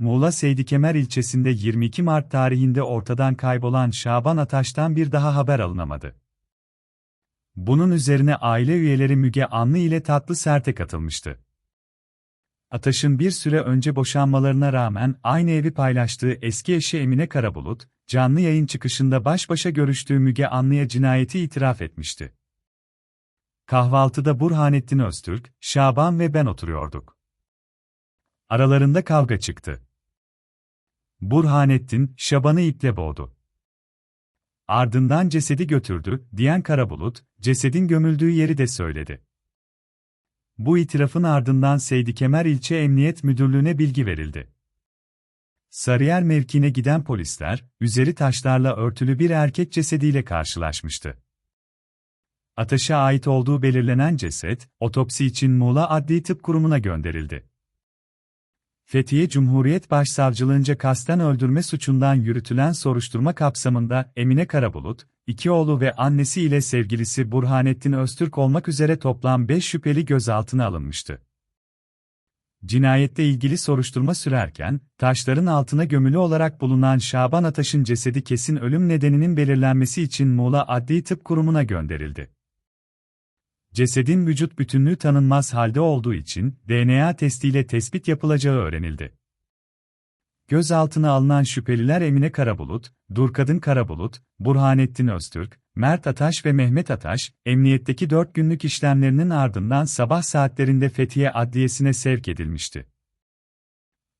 Muğla Seydikemer ilçesinde 22 Mart tarihinde ortadan kaybolan Şaban Ataş'tan bir daha haber alınamadı. Bunun üzerine aile üyeleri Müge Anlı ile Tatlı Sert'e katılmıştı. Ataş'ın bir süre önce boşanmalarına rağmen aynı evi paylaştığı eski eşi Emine Karabulut, canlı yayın çıkışında baş başa görüştüğü Müge Anlı'ya cinayeti itiraf etmişti. Kahvaltıda Burhanettin Öztürk, Şaban ve ben oturuyorduk. Aralarında kavga çıktı. Burhanettin, Şaban'ı iple boğdu. Ardından cesedi götürdü, diyen Karabulut, cesedin gömüldüğü yeri de söyledi. Bu itirafın ardından Seydi Kemer İlçe Emniyet Müdürlüğü'ne bilgi verildi. Sarıyer mevkine giden polisler, üzeri taşlarla örtülü bir erkek cesediyle karşılaşmıştı. Ataş'a ait olduğu belirlenen ceset, otopsi için Muğla Adli Tıp Kurumu'na gönderildi. Fethiye Cumhuriyet Başsavcılığınca kasten öldürme suçundan yürütülen soruşturma kapsamında Emine Karabulut, iki oğlu ve annesi ile sevgilisi Burhanettin Öztürk olmak üzere toplam 5 şüpheli gözaltına alınmıştı. Cinayette ilgili soruşturma sürerken, taşların altına gömülü olarak bulunan Şaban Ataş'ın cesedi kesin ölüm nedeninin belirlenmesi için Muğla Adli Tıp Kurumu'na gönderildi. Cesedin vücut bütünlüğü tanınmaz halde olduğu için DNA testiyle tespit yapılacağı öğrenildi. Gözaltına alınan şüpheliler Emine Karabulut, Durkadın Karabulut, Burhanettin Öztürk, Mert Ataş ve Mehmet Ataş, emniyetteki 4 günlük işlemlerinin ardından sabah saatlerinde Fethiye Adliyesi'ne sevk edilmişti.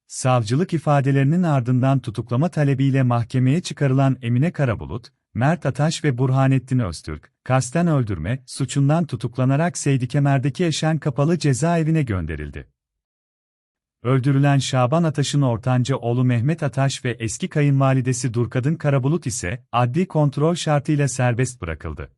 Savcılık ifadelerinin ardından tutuklama talebiyle mahkemeye çıkarılan Emine Karabulut, Mert Ataş ve Burhanettin Öztürk, kasten öldürme suçundan tutuklanarak Seydikemer'deki Eşen Kapalı Cezaevine gönderildi. Öldürülen Şaban Ataş'ın ortanca oğlu Mehmet Ataş ve eski kayınvalidesi Durkadın Karabulut ise adli kontrol şartıyla serbest bırakıldı.